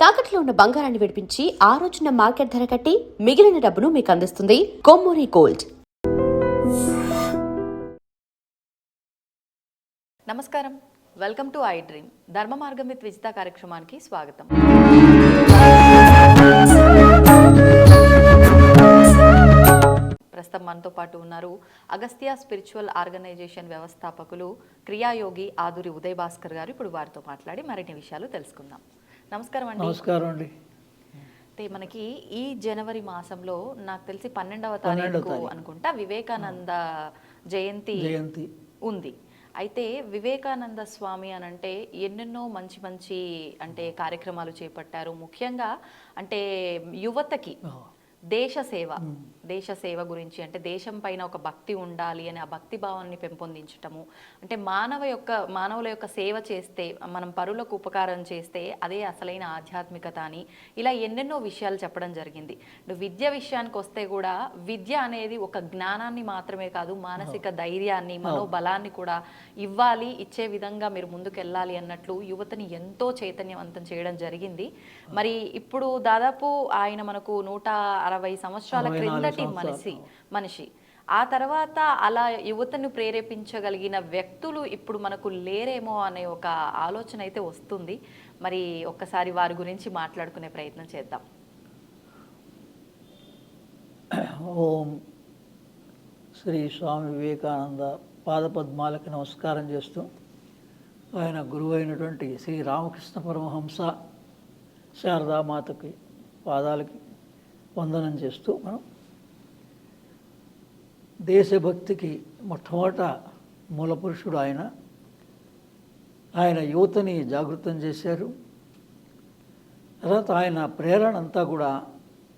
తాకట్లో ఉన్న బంగారాన్ని విడిపించి ఆ రోజున మార్కెట్ ధర కట్టి మిగిలిన డబ్బును మీకు అందిస్తుంది కొమ్మూరి గోల్డ్. నమస్కారం. Welcome to I dream. ధర్మ మార్గం విత్ విజిత కార్యక్రమానికి స్వాగతం. ప్రస్తుతం మనతో పాటు ఉన్నారు అగస్త్య స్పిరిచువల్ ఆర్గనైజేషన్ వ్యవస్థాపకులు క్రియాయోగి ఆదురి ఉదయ్ భాస్కర్ గారు. ఇప్పుడు వారితో మాట్లాడి మరిన్ని విషయాలు తెలుసుకుందాం. నమస్కారం అండి. నమస్కారం అండి. అయితే మనకి ఈ జనవరి మాసంలో నాకు తెలిసి పన్నెండవ తారీఖు. అనుకుంటా వివేకానంద జయంతి జయంతి. ఉంది. అయితే వివేకానంద స్వామి అని అంటే ఎన్నెన్నో మంచి మంచి అంటే కార్యక్రమాలు చేపట్టారు. ముఖ్యంగా అంటే యువతకి దేశ సేవ. దేశ సేవ గురించి అంటే దేశం పైన ఒక భక్తి ఉండాలి అని ఆ భక్తి భావాన్ని పెంపొందించటము. అంటే మానవ యొక్క మానవుల యొక్క సేవ చేస్తే మనం పరులకు ఉపకారం చేస్తే అదే అసలైన ఆధ్యాత్మికత అని ఇలా ఎన్నెన్నో విషయాలు చెప్పడం జరిగింది. విద్య విషయానికి వస్తే కూడా విద్య అనేది ఒక జ్ఞానాన్ని మాత్రమే కాదు మానసిక ధైర్యాన్ని మనోబలాన్ని కూడా ఇవ్వాలి ఇచ్చే విధంగా మీరు ముందుకు వెళ్ళాలి అన్నట్లు యువతని ఎంతో చైతన్యవంతం చేయడం జరిగింది. మరి ఇప్పుడు దాదాపు ఆయన మనకు నూట అరవై అరవై నాలుగు క్రిందటి సంవత్సరాలు. మనిషి మనిషి. ఆ తర్వాత అలా యువతను ప్రేరేపించగలిగిన వ్యక్తులు ఇప్పుడు మనకు లేరేమో అనే ఒక ఆలోచన అయితే వస్తుంది. మరి ఒక్కసారి వారి గురించి మాట్లాడుకునే ప్రయత్నం చేద్దాం. ఓం శ్రీ స్వామి వివేకానంద పాదపద్మాలకి నమస్కారం చేస్తూ ఆయన గురువు అయినటువంటి శ్రీ రామకృష్ణ పరమహంస శారదామాతకి పాదాలకి వందనం చేస్తూ మనం దేశభక్తికి మొట్టమొదట మూలపురుషుడు ఆయన. ఆయన యువతని జాగృతం చేశారు. తర్వాత ఆయన ప్రేరణ అంతా కూడా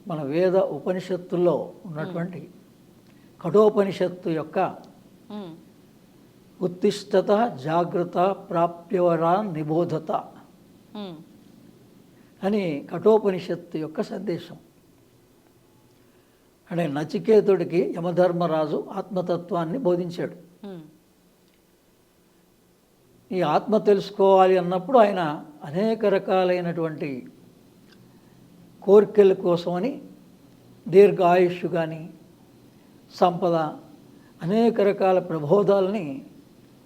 మన వేద ఉపనిషత్తుల్లో ఉన్నటువంటి కఠోపనిషత్తు యొక్క ఉత్తిష్టత జాగ్రత్త ప్రాప్యవరా నిబోధత అని కఠోపనిషత్తు యొక్క సందేశం. అంటే నచికేతుడికి యమధర్మరాజు ఆత్మతత్వాన్ని బోధించాడు. ఈ ఆత్మ తెలుసుకోవాలి అన్నప్పుడు ఆయన అనేక రకాలైనటువంటి కోరికల కోసమని దీర్ఘ ఆయుష్ కానీ సంపద అనేక రకాల ప్రబోధాలని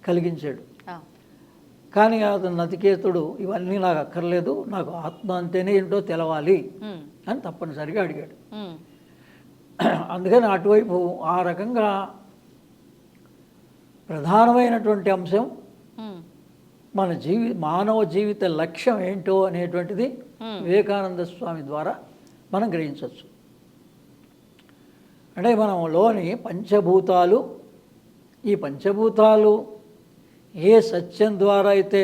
కలిగించాడు. కానీ అతను నతికేతుడు ఇవన్నీ నాకు అక్కర్లేదు నాకు ఆత్మ అంటేనే ఏంటో తెలవాలి అని తప్పనిసరిగా అడిగాడు. అందుకని అటువైపు ఆ రకంగా ప్రధానమైనటువంటి అంశం మన జీవి మానవ జీవిత లక్ష్యం ఏంటో అనేటువంటిది. వివేకానంద స్వామి ద్వారా మనం గ్రహించవచ్చు అంటే మనం లోని పంచభూతాలు ఈ పంచభూతాలు ఏ సత్యం ద్వారా అయితే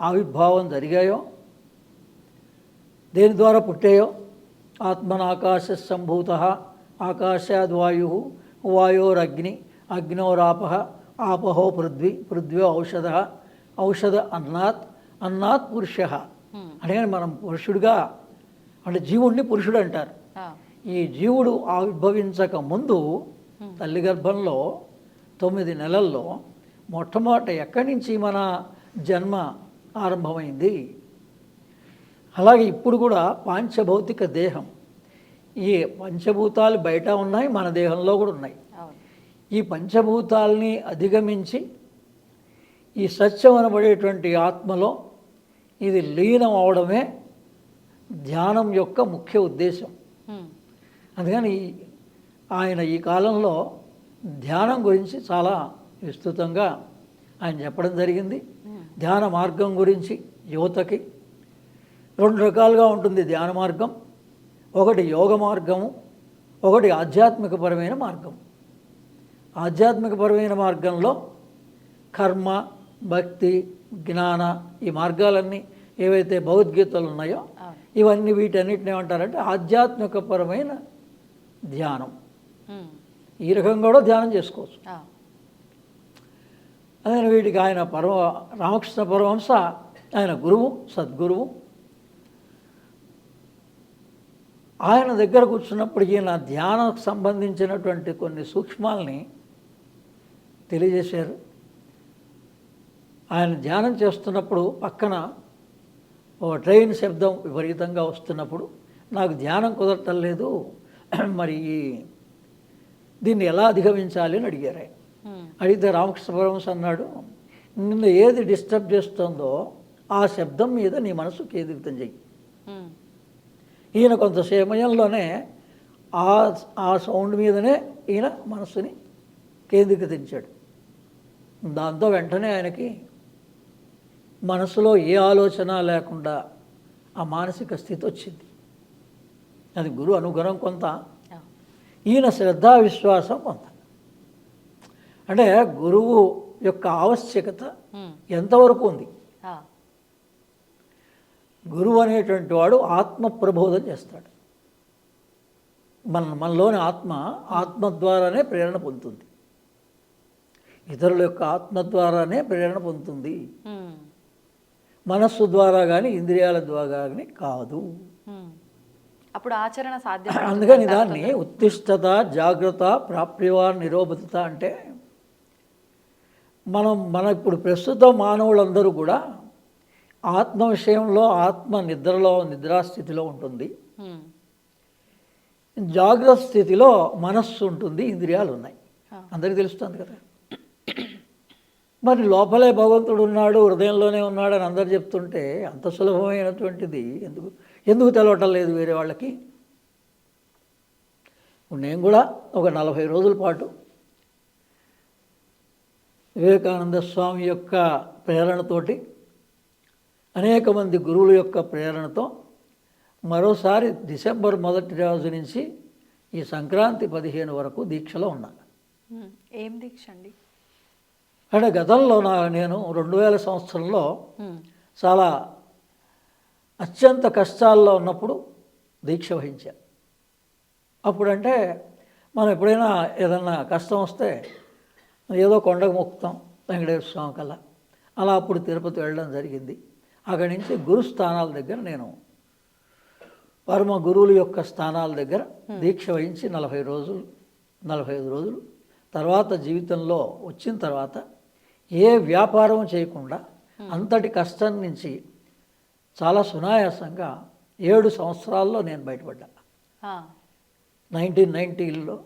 ఆవిర్భావం జరిగాయో దేని ద్వారా పుట్టాయో ఆత్మనాకాశ సంభూత ఆకాశాద్వాయు వాయోరగ్ని అగ్నోరాప ఆపహో పృథ్వీ పృథ్వీ ఔషధ ఔషధ అన్నాత్ అన్నాత్ పురుష అంటే మనం పురుషుడిగా అంటే జీవుడిని పురుషుడు అంటారు. ఈ జీవుడు ఆవిర్భవించక ముందు తల్లి గర్భంలో తొమ్మిది నెలల్లో మొట్టమొదట ఎక్కడి నుంచి మన జన్మ ఆరంభమైంది? అలాగే ఇప్పుడు కూడా పాంచభౌతిక దేహం. ఈ పంచభూతాలు బయట ఉన్నాయి మన దేహంలో కూడా ఉన్నాయి. ఈ పంచభూతాల్ని అధిగమించి ఈ సత్యం అనబడేటువంటి ఆత్మలో ఇది లీనం అవడమే ధ్యానం యొక్క ముఖ్య ఉద్దేశం. అందుకని ఆయన ఈ కాలంలో ధ్యానం గురించి చాలా విస్తృతంగా ఆయన చెప్పడం జరిగింది. ధ్యాన మార్గం గురించి యువతకి రెండు రకాలుగా ఉంటుంది ధ్యాన మార్గం. ఒకటి యోగ మార్గము ఒకటి ఆధ్యాత్మికపరమైన మార్గం ఆధ్యాత్మికపరమైన మార్గంలో కర్మ భక్తి జ్ఞాన ఈ మార్గాలన్నీ ఏవైతే భగవద్గీతలు ఉన్నాయో ఇవన్నీ వీటన్నిటిని ఏమంటారంటే ఆధ్యాత్మికపరమైన ధ్యానం. ఈ రకంగా కూడా ధ్యానం చేసుకోవచ్చు. అదే వీటికి ఆయన పరమ రామకృష్ణ పరమహంస ఆయన గురువు సద్గురువు ఆయన దగ్గర కూర్చున్నప్పుడు ఈయన ధ్యానంకు సంబంధించినటువంటి కొన్ని సూక్ష్మాలని తెలియజేశారు. ఆయన ధ్యానం చేస్తున్నప్పుడు పక్కన ఓ ట్రైన్ శబ్దం విపరీతంగా వస్తున్నప్పుడు నాకు ధ్యానం కుదరటం లేదు మరి దీన్ని ఎలా అధిగమించాలి అని అడిగారు ఆయన. అడిగితే రామకృష్ణ పరమహంస అన్నాడు నిన్ను ఏది డిస్టర్బ్ చేస్తుందో ఆ శబ్దం మీద నీ మనసు కేంద్రితం చెయ్యి. ఈయన కొంత సమయంలోనే ఆ ఆ సౌండ్ మీదనే ఈయన మనస్సుని కేంద్రీకరించాడు. దాంతో వెంటనే ఆయనకి మనసులో ఏ ఆలోచన లేకుండా ఆ మానసిక స్థితి వచ్చింది. అది గురు అనుగ్రహం కొంత ఈయన శ్రద్ధా విశ్వాసం కొంత. అంటే గురువు యొక్క ఆవశ్యకత ఎంతవరకు ఉంది? గురువు అనేటువంటి వాడు ఆత్మ ప్రబోధం చేస్తాడు. మన మనలోని ఆత్మ ఆత్మ ద్వారానే ప్రేరణ పొందుతుంది. ఇతరుల యొక్క ఆత్మ ద్వారానే ప్రేరణ పొందుతుంది. మనస్సు ద్వారా కానీ ఇంద్రియాల ద్వారా కానీ కాదు. అప్పుడు ఆచరణ సాధ్యం అందుకని దాన్ని ఉత్తిష్టత జాగ్రత్త ప్రాప్యవా నిరోబతత అంటే మనం మన ఇప్పుడు ప్రస్తుతం మానవులందరూ కూడా ఆత్మ విషయంలో ఆత్మ నిద్రలో నిద్రాస్థితిలో ఉంటుంది. జాగ్రత్త స్థితిలో మనస్సు ఉంటుంది ఇంద్రియాలు ఉన్నాయి. అందరికీ తెలుస్తుంది కదా. మరి లోపలే భగవంతుడు ఉన్నాడు హృదయంలోనే ఉన్నాడు అని అందరు చెప్తుంటే అంత సులభమైనటువంటిది ఎందుకు? ఎందుకు తెలవటం లేదు వేరే వాళ్ళకి? నేను కూడా ఒక నలభై రోజుల పాటు వివేకానంద స్వామి యొక్క ప్రేరణతోటి అనేక మంది గురువుల యొక్క ప్రేరణతో మరోసారి డిసెంబర్ మొదటి రోజు నుంచి ఈ సంక్రాంతి పదిహేను వరకు దీక్షలో ఉన్నాను. ఏం దీక్ష అండి? అంటే గతంలో నా నేను రెండు వేల సంవత్సరంలో చాలా అత్యంత కష్టాల్లో ఉన్నప్పుడు దీక్ష వహించాను అప్పుడంటే మనం ఎప్పుడైనా ఏదన్నా కష్టం వస్తే ఏదో కొండకు మొక్కుతాం వెంకటేశ్వర స్వామి కల్లా. అలా అప్పుడు తిరుపతి వెళ్ళడం జరిగింది. అక్కడి నుంచి గురు స్థానాల దగ్గర నేను పరమ గురువుల యొక్క స్థానాల దగ్గర దీక్ష వహించి నలభై రోజులు నలభై ఐదు రోజులు. తర్వాత జీవితంలో వచ్చిన తర్వాత ఏ వ్యాపారం చేయకుండా అంతటి కష్టం నుంచి చాలా సునాయాసంగా ఏడు సంవత్సరాల్లో నేను బయటపడ్డా. నైన్టీన్ నైంటీలో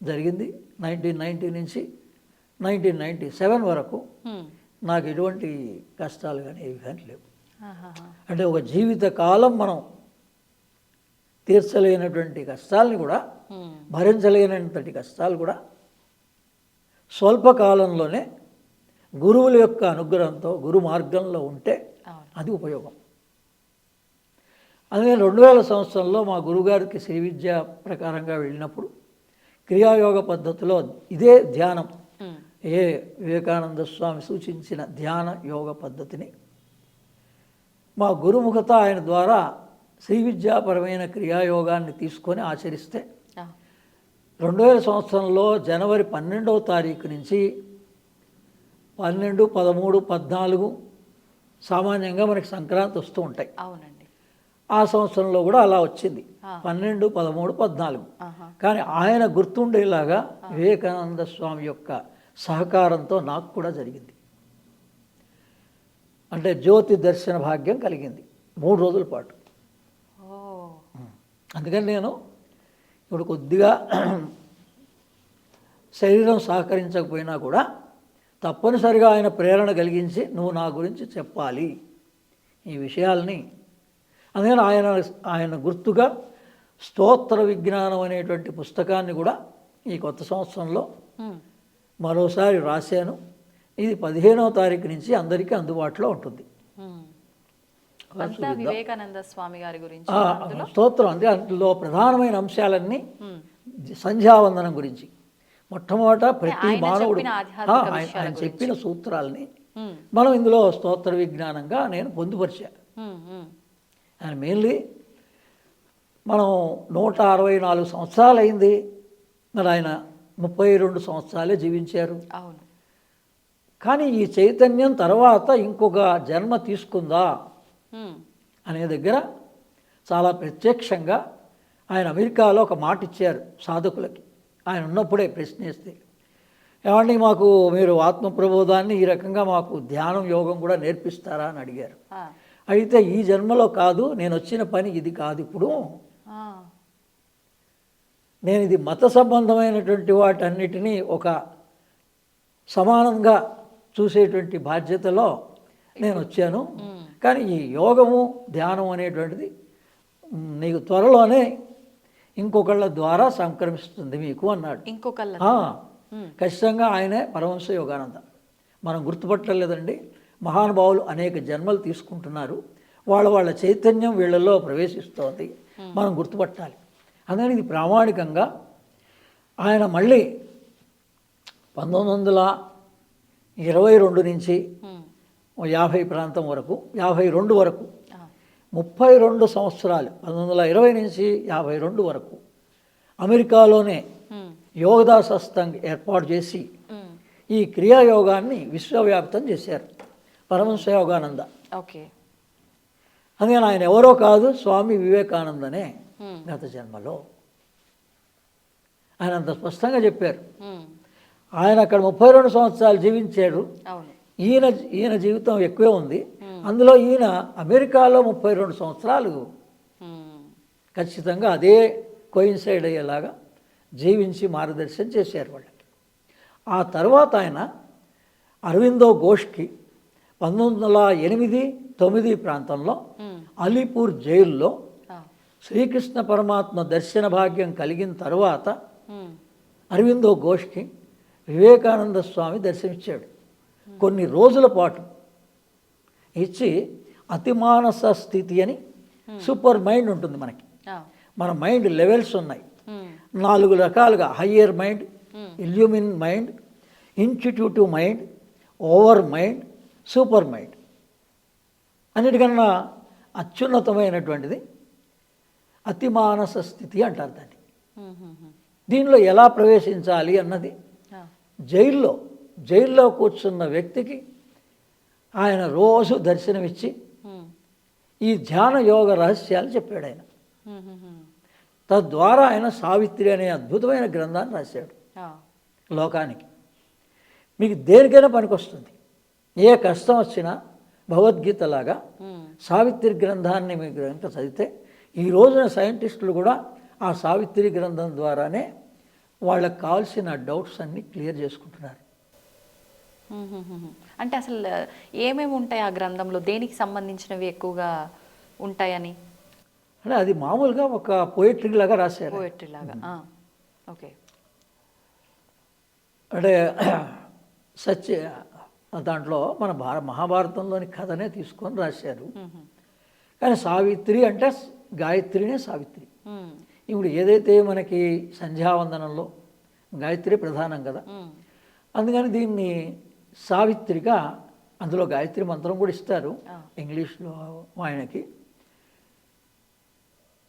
జరిగింది. నైన్టీన్ నైంటీ నుంచి నైన్టీన్ నైంటీ సెవెన్ వరకు నాకు ఎటువంటి కష్టాలు కానీ ఏవి కానీ లేవు. అంటే ఒక జీవిత కాలం మనం తీర్చలేనటువంటి కష్టాలని కూడా భరించలేనంతటి కష్టాలు కూడా స్వల్పకాలంలోనే గురువుల యొక్క అనుగ్రహంతో గురు మార్గంలో ఉంటే అది ఉపయోగం. అందుకని రెండు వేల సంవత్సరంలో మా గురుగారికి శ్రీ విద్య ప్రకారంగా వెళ్ళినప్పుడు క్రియాయోగ పద్ధతిలో ఇదే ధ్యానం ఏ వివేకానంద స్వామి సూచించిన ధ్యాన యోగ పద్ధతిని మా గురుముఖత ఆయన ద్వారా శ్రీ విద్యాపరమైన క్రియాయోగాన్ని తీసుకొని ఆచరిస్తే రెండు వేల సంవత్సరంలో జనవరి పన్నెండవ తారీఖు నుంచి పన్నెండు పదమూడు పద్నాలుగు సామాన్యంగా మనకి సంక్రాంతి వస్తూ ఉంటాయి. అవునండి. ఆ సంవత్సరంలో కూడా అలా వచ్చింది. పన్నెండు పదమూడు పద్నాలుగు. కానీ ఆయన గుర్తుండేలాగా వివేకానంద స్వామి యొక్క సహకారంతో నాకు కూడా జరిగింది. అంటే జ్యోతి దర్శన భాగ్యం కలిగింది. మూడు రోజుల పాటు. అందుకని నేను ఇప్పుడు కొద్దిగా శరీరం సహకరించకపోయినా కూడా తప్పనిసరిగా ఆయన ప్రేరణ కలిగించి నువ్వు నా గురించి చెప్పాలి. ఈ విషయాల్ని అందుకని ఆయన ఆయన గుర్తుగా స్తోత్ర విజ్ఞానం అనేటువంటి పుస్తకాన్ని కూడా ఈ కొత్త సంవత్సరంలో మరోసారి రాశాను. ఇది పదిహేనవ తారీఖు నుంచి అందరికీ అందుబాటులో ఉంటుంది. ఉమ్. అంతా వివేకానంద స్వామి గారి గురించి ఆ స్తోత్రం అంటే అందులో ప్రధానమైన అంశాలన్నీ సంధ్యావందనం గురించి. మొట్టమొదట ప్రతి మానవుడు ఆయన చెప్పిన సూత్రాల్ని మనం ఇందులో స్తోత్ర విజ్ఞానంగా నేను పొందుపరిచా. ఆయన మెయిన్లీ మనం నూట అరవై నాలుగు సంవత్సరాలు అయింది మరి ఆయన ముప్పై రెండు సంవత్సరాలే జీవించారు. అవును. కానీ ఈ చైతన్యం తర్వాత ఇంకొక జన్మ తీసుకుందా? అనే దగ్గర చాలా ప్రత్యక్షంగా ఆయన అమెరికాలో ఒక మాట ఇచ్చారు సాధకులకి. ఆయన ఉన్నప్పుడే ప్రశ్నిస్తే ఏమండి మాకు మీరు ఆత్మ ప్రబోధాన్ని ఈ రకంగా మాకు ధ్యానం యోగం కూడా నేర్పిస్తారా? అని అడిగారు. అయితే ఈ జన్మలో కాదు నేను వచ్చిన పని ఇది కాదు ఇప్పుడు. నేను ఇది మత సంబంధమైనటువంటి వాటన్నిటినీ ఒక సమానంగా చూసేటువంటి బాధ్యతలో నేను వచ్చాను. కానీ ఈ యోగము ధ్యానం అనేటువంటిది నీకు త్వరలోనే ఇంకొకళ్ళ ద్వారా సంక్రమిస్తుంది మీకు అన్నాడు. ఇంకొకళ్ళ ఖచ్చితంగా ఆయనే పరమహంస యోగానంద. మనం గుర్తుపట్టలేదండి. మహానుభావులు అనేక జన్మలు తీసుకుంటున్నారు. వాళ్ళ వాళ్ళ చైతన్యం వీళ్ళల్లో ప్రవేశిస్తోంది. మనం గుర్తుపట్టాలి. అందుకని ఇది ప్రామాణికంగా ఆయన మళ్ళీ పంతొమ్మిది వందల ఇరవై రెండు నుంచి యాభై ప్రాంతం వరకు యాభై రెండు వరకు ముప్పై రెండు సంవత్సరాలు పంతొమ్మిది వందల ఇరవై నుంచి యాభై రెండు వరకు అమెరికాలోనే యోగదా సత్సంగ్ ఏర్పాటు చేసి ఈ క్రియాయోగాన్ని విశ్వవ్యాప్తం చేశారు. పరమహంస యోగానంద ఓకే. అందుకని ఆయన ఎవరో కాదు స్వామి వివేకానందనే గత జన్మలో. ఆయన అంత స్పష్టంగా చెప్పారు. ఆయన అక్కడ ముప్పై రెండు సంవత్సరాలు జీవించాడు. ఈయన ఈయన జీవితం ఎక్కువే ఉంది. అందులో ఈయన అమెరికాలో ముప్పై రెండు సంవత్సరాలు ఖచ్చితంగా అదే కోయిన్సైడ్ అయ్యేలాగా జీవించి మార్గదర్శనం చేశారు వాళ్ళకి. ఆ తర్వాత ఆయన అరవిందో ఘోష్కి పంతొమ్మిది వందల ఎనిమిది తొమ్మిది ప్రాంతంలో అలీపూర్ జైల్లో శ్రీకృష్ణ పరమాత్మ దర్శన భాగ్యం కలిగిన తర్వాత అరవిందో ఘోష్కి వివేకానంద స్వామి దర్శనమిచ్చాడు కొన్ని రోజుల పాటు ఇచ్చి అతిమానస స్థితి అని సూపర్ మైండ్ ఉంటుంది మనకి. మన మైండ్ లెవెల్స్ ఉన్నాయి. నాలుగు రకాలుగా higher mind illumined mind intuitive mind over mind super mind. అన్నిటికన్నా అత్యున్నతమైనటువంటిది అతిమానస స్థితి అంటారు దాన్ని. దీనిలో ఎలా ప్రవేశించాలి అన్నది జైల్లో జైల్లో కూర్చున్న వ్యక్తికి ఆయన రోజు దర్శనమిచ్చి ఈ ధ్యాన యోగ రహస్యాలు చెప్పాడు ఆయన. తద్వారా ఆయన సావిత్రి అనే అద్భుతమైన గ్రంథాన్ని రాశాడు. లోకానికి. మీకు దేనికైనా పనికొస్తుంది. ఏ కష్టం వచ్చినా భగవద్గీతలాగా సావిత్రి గ్రంథాన్ని మీకు కనుక చదివితే ఈ రోజున సైంటిస్టులు కూడా ఆ సావిత్రి గ్రంథం ద్వారానే వాళ్ళకి కావాల్సిన డౌట్స్ అన్నీ క్లియర్ చేసుకుంటున్నారు. అంటే అసలు ఏమేమి ఉంటాయి ఆ గ్రంథంలో? దేనికి సంబంధించినవి ఎక్కువగా ఉంటాయని? అంటే అది మామూలుగా ఒక పోయిట్రీ లాగా రాశారు పోయట్రీ లాగా. ఓకే. అంటే సత్య దాంట్లో మన భార మహాభారతంలోని కథనే తీసుకొని రాశారు. కానీ సావిత్రి అంటే గాయత్రినే సావిత్రి. ఇప్పుడు ఏదైతే మనకి సంధ్యావందనంలో గాయత్రి ప్రధానం కదా అందుకని దీన్ని సావిత్రిగా అందులో గాయత్రి మంత్రం కూడా ఇస్తారు. ఇంగ్లీష్లో ఆయనకి.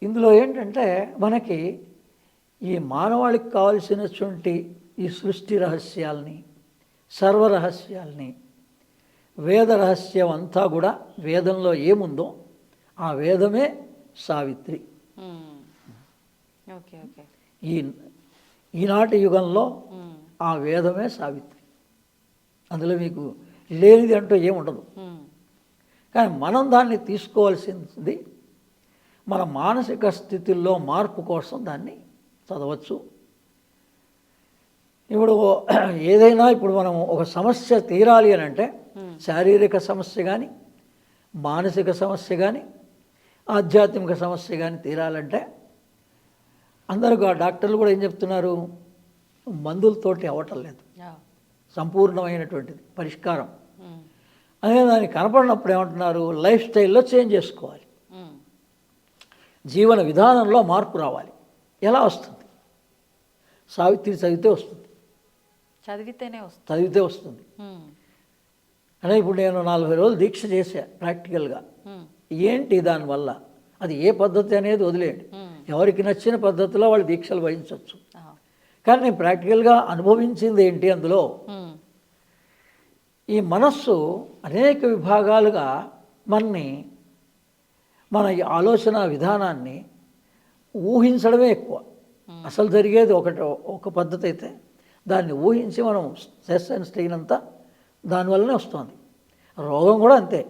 ఇందులో ఏంటంటే మనకి ఈ మానవాళికి కావలసినటువంటి ఈ సృష్టి రహస్యాల్ని సర్వ రహస్యాల్ని వేద రహస్యం అంతా కూడా వేదంలో ఏముందో ఆ వేదమే సావిత్రి. ఈ ఈనాటి యుగంలో ఆ వేదమే సావిత్రి. అందులో మీకు లేనిది అంటూ ఏముండదు కానీ మనం దాన్ని తీసుకోవాల్సింది మన మానసిక స్థితిలో మార్పు కోసం దాన్ని చదవచ్చు. ఇప్పుడు ఏదైనా ఇప్పుడు మనం ఒక సమస్య తీరాలి అని అంటే శారీరక సమస్య కానీ మానసిక సమస్య కానీ ఆధ్యాత్మిక సమస్య కానీ తీరాలంటే అందరూ ఆ డాక్టర్లు కూడా ఏం చెప్తున్నారు? మందులతోటి అవ్వటం లేదు. సంపూర్ణమైనటువంటిది పరిష్కారం. అదే దానికి కనపడినప్పుడు ఏమంటున్నారు? లైఫ్ స్టైల్లో చేంజ్ చేసుకోవాలి. జీవన విధానంలో మార్పు రావాలి. ఎలా వస్తుంది? సావిత్రి చదివితే వస్తుంది. చదివితేనే వస్తుంది. చదివితే వస్తుంది. అంటే ఇప్పుడు నేను నలభై రోజులు దీక్ష చేశా ప్రాక్టికల్గా. ఏంటి దానివల్ల? అది ఏ పద్ధతి అనేది వదిలేయండి. ఎవరికి నచ్చిన పద్ధతిలో వాళ్ళు దీక్షలు వహించవచ్చు. కానీ నేను ప్రాక్టికల్గా అనుభవించింది ఏంటి అందులో? ఈ మనస్సు అనేక విభాగాలుగా మనని మన ఈ ఆలోచన విధానాన్ని ఊహించడమే ఎక్కువ. అసలు జరిగేది ఒకటి ఒక పద్ధతి అయితే దాన్ని ఊహించి మనం స్ట్రెస్ అండ్ స్ట్రెయిన్ అంతా దానివల్లనే వస్తుంది. రోగం కూడా అంతే.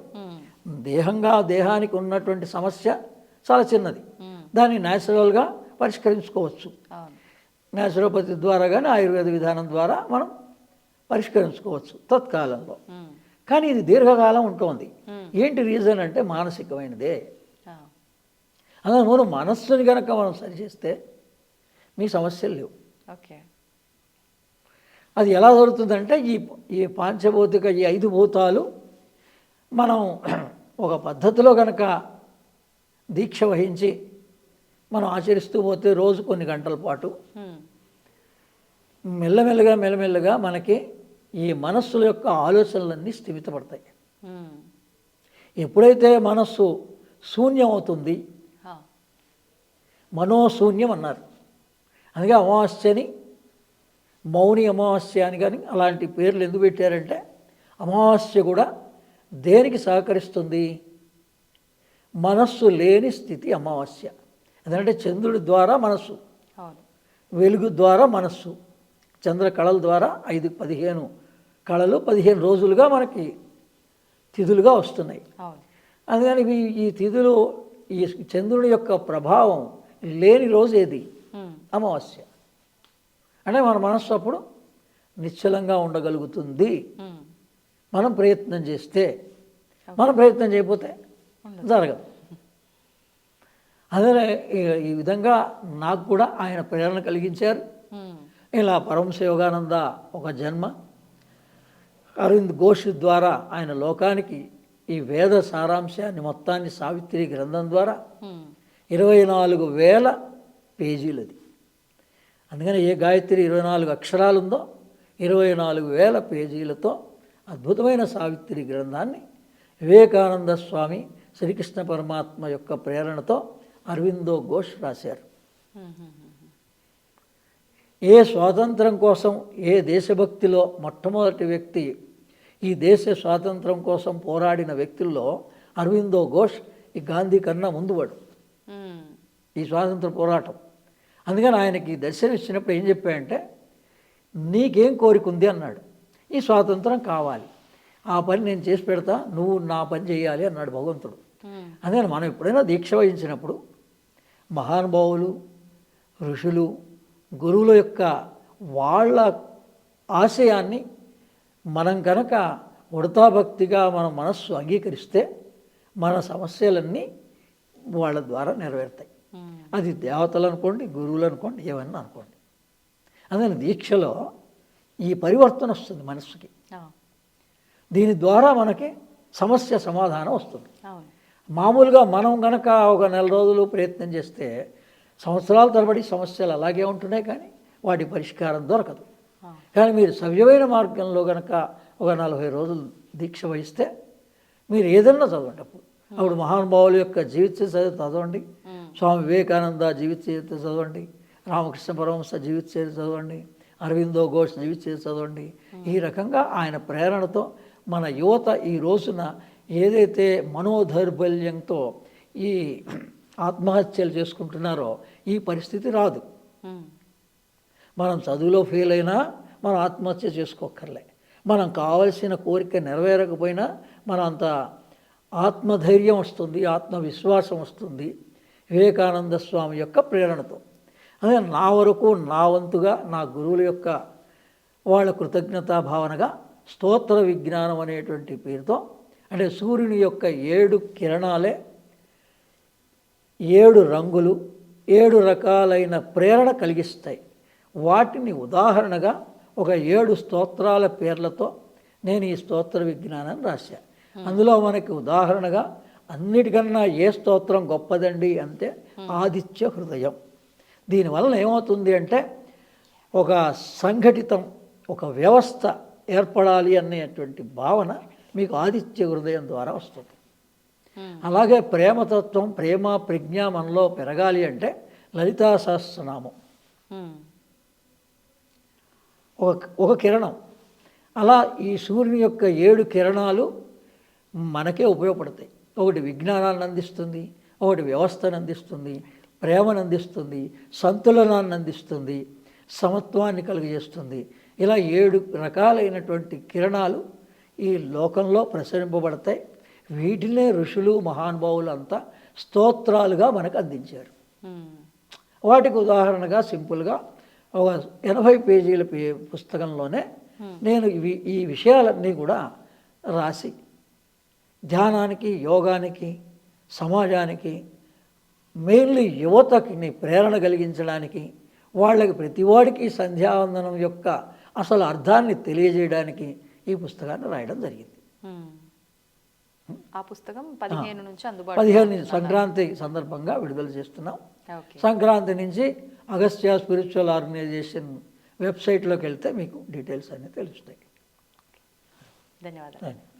దేహంగా దేహానికి ఉన్నటువంటి సమస్య చాలా చిన్నది. దాన్ని న్యాచురల్గా పరిష్కరించుకోవచ్చు. న్యాచురోపతి ద్వారా కానీ ఆయుర్వేద విధానం ద్వారా మనం పరిష్కరించుకోవచ్చు తత్కాలంలో. కానీ ఇది దీర్ఘకాలం ఉంటుంది. ఏంటి రీజన్ అంటే మానసికమైనదే. అలా మనం మనస్సుని కనుక మనం సరిచేస్తే మీ సమస్యలు లేవు. ఓకే. అది ఎలా జరుగుతుందంటే ఈ ఈ పాంచభౌతిక ఈ ఐదు భూతాలు మనం ఒక పద్ధతిలో కనుక దీక్ష వహించి మనం ఆచరిస్తూ పోతే రోజు కొన్ని గంటల పాటు. మెల్లమెల్లగా మెల్లమెల్లగా మనకి ఈ మనస్సుల యొక్క ఆలోచనలన్నీ స్థిమితపడతాయి. ఎప్పుడైతే మనస్సు శూన్యం అవుతుంది. మనోశూన్యం అన్నారు అందుకే అమావాస్యని మౌని అమావాస్య అని కానీ అలాంటి పేర్లు ఎందుకు పెట్టారంటే అమావాస్య కూడా దేనికి సహకరిస్తుంది మనస్సు లేని స్థితి అమావాస్య ఎందుకంటే చంద్రుడి ద్వారా మనస్సు వెలుగు ద్వారా మనస్సు చంద్ర కళల ద్వారా ఐదు పదిహేను కళలు పదిహేను రోజులుగా మనకి తిథులుగా వస్తున్నాయి. అందుకని ఈ ఈ తిథులు ఈ చంద్రుడి యొక్క ప్రభావం లేని రోజు ఏది. అమావాస్య. అంటే మన మనస్సు అప్పుడు నిశ్చలంగా ఉండగలుగుతుంది. మనం ప్రయత్నం చేస్తే మనం ప్రయత్నం చేయకపోతే జరగదు. అదే ఈ- విధంగా నాకు కూడా ఆయన ప్రేరణ కలిగించారు. ఇలా పరమశ యోగానంద ఒక జన్మ అరవింద్ ఘోష్ ద్వారా ఆయన లోకానికి ఈ వేద సారాంశాన్ని మొత్తాన్ని సావిత్రి గ్రంథం ద్వారా. ఇరవై నాలుగు వేల పేజీలది అందుకని ఏ గాయత్రి ఇరవై నాలుగు అక్షరాలు ఉందో ఇరవై నాలుగు వేల పేజీలతో అద్భుతమైన సావిత్రి గ్రంథాన్ని వివేకానంద స్వామి శ్రీకృష్ణ పరమాత్మ యొక్క ప్రేరణతో అరవిందో ఘోష్ రాశారు. ఏ స్వాతంత్రం కోసం ఏ దేశభక్తిలో మొట్టమొదటి వ్యక్తి ఈ దేశ స్వాతంత్రం కోసం పోరాడిన వ్యక్తుల్లో అరవిందో ఘోష్ ఈ గాంధీ కన్నా ముందువాడు. ఈ స్వాతంత్ర పోరాటం. అందుకని ఆయనకి దర్శనం ఇచ్చినప్పుడు ఏం చెప్పాడంటే నీకేం కోరిక ఉంది అన్నాడు. ఈ స్వాతంత్రం కావాలి. ఆ పని నేను చేసి పెడతా. నువ్వు నా పని చేయాలి అన్నాడు భగవంతుడు. అందుకని మనం ఎప్పుడైనా దీక్ష వహించినప్పుడు మహానుభావులు ఋషులు గురువుల యొక్క వాళ్ళ ఆశయాన్ని మనం కనుక ఉడతాభక్తిగా మన మనస్సు అంగీకరిస్తే మన సమస్యలన్నీ వాళ్ళ ద్వారా నెరవేరుతాయి. అది దేవతలు అనుకోండి గురువులు అనుకోండి ఏమన్నా అనుకోండి. అందుకని దీక్షలో ఈ పరివర్తన వస్తుంది మనస్సుకి. దీని ద్వారా మనకి సమస్య సమాధానం వస్తుంది. మామూలుగా మనం గనక ఒక నెల రోజులు ప్రయత్నం చేస్తే సంవత్సరాల తరబడి సమస్యలు అలాగే ఉంటున్నాయి కానీ వాటి పరిష్కారం దొరకదు. కానీ మీరు సవ్యమైన మార్గంలో గనక ఒక నలభై రోజులు దీక్ష వహిస్తే మీరు ఏదన్నా చదవండి అప్పుడు. అప్పుడు మహానుభావుల యొక్క జీవిత చరిత్ర చదవండి. స్వామి వివేకానంద జీవిత చరిత్ర చదవండి. రామకృష్ణ పరమహంస జీవిత చరిత్ర చదవండి. అరవిందో ఘోష్ జీవిత చరిత్ర చదవండి. ఈ రకంగా ఆయన ప్రేరణతో మన యువత ఈ రోజున ఏదైతే మనోదౌర్బల్యంతో ఈ ఆత్మహత్యలు చేసుకుంటున్నారో ఈ పరిస్థితి రాదు. మనం చదువులో ఫెయిల్ అయినా మనం ఆత్మహత్య చేసుకోక్కర్లే. మనం కావలసిన కోరిక నెరవేరకపోయినా మనం అంత ఆత్మధైర్యం వస్తుంది ఆత్మవిశ్వాసం వస్తుంది వివేకానంద స్వామి యొక్క ప్రేరణతో. అదే నా వరకు నా వంతుగా నా గురువుల యొక్క వాళ్ళ కృతజ్ఞతా భావనగా స్తోత్ర విజ్ఞానం అనేటువంటి పేరుతో అంటే సూర్యుని యొక్క ఏడు కిరణాలే ఏడు రంగులు ఏడు రకాలైన ప్రేరణ కలిగిస్తాయి. వాటిని ఉదాహరణగా ఒక ఏడు స్తోత్రాల పేర్లతో నేను ఈ స్తోత్ర విజ్ఞానాన్ని రాశా. అందులో మనకి ఉదాహరణగా అన్నిటికన్నా ఏ స్తోత్రం గొప్పదండి అంటే ఆదిత్య హృదయం. దీనివల్ల ఏమవుతుంది అంటే ఒక సంఘటితం ఒక వ్యవస్థ ఏర్పడాలి అనేటువంటి భావన మీకు ఆదిత్య హృదయం ద్వారా వస్తుంది. ఉమ్. అలాగే ప్రేమతత్వం ప్రేమ ప్రజ్ఞ మనలో పెరగాలి అంటే లలితా సహస్రనామం. ఉమ్. ఒక ఒక కిరణం. అలా ఈ సూర్యుని యొక్క ఏడు కిరణాలు మనకే ఉపయోగపడతాయి. ఒకటి విజ్ఞానాన్ని అందిస్తుంది ఒకటి వ్యవస్థను అందిస్తుంది ప్రేమను అందిస్తుంది సంతులనాన్ని అందిస్తుంది సమత్వాన్ని కలిగజేస్తుంది. ఇలా ఏడు రకాలైనటువంటి కిరణాలు ఈ లోకంలో ప్రసరింపబడతాయి. వీటినే ఋషులు మహానుభావులు అంతా స్తోత్రాలుగా మనకు అందించారు. వాటికి ఉదాహరణగా సింపుల్గా ఒక ఎనభై పేజీల పే- పుస్తకంలోనే నేను ఇవి ఈ విషయాలన్నీ కూడా రాసి ధ్యానానికి యోగానికి సమాజానికి మెయిన్లీ యువతకి ప్రేరణ కలిగించడానికి వాళ్ళకి ప్రతివాడికి సంధ్యావందనం యొక్క అసలు అర్థాన్ని తెలియజేయడానికి ఈ పుస్తకాన్ని రాయడం జరిగింది. ఆ పుస్తకం పదిహేను నుంచి అందుబాటులో పదిహేను సంక్రాంతి సందర్భంగా విడుదల చేస్తున్నాం. సంక్రాంతి నుంచి అగస్త్య స్పిరిచువల్ ఆర్గనైజేషన్ వెబ్సైట్లోకి వెళ్తే మీకు డీటెయిల్స్ అన్నీ తెలుస్తాయి. ధన్యవాదాలు.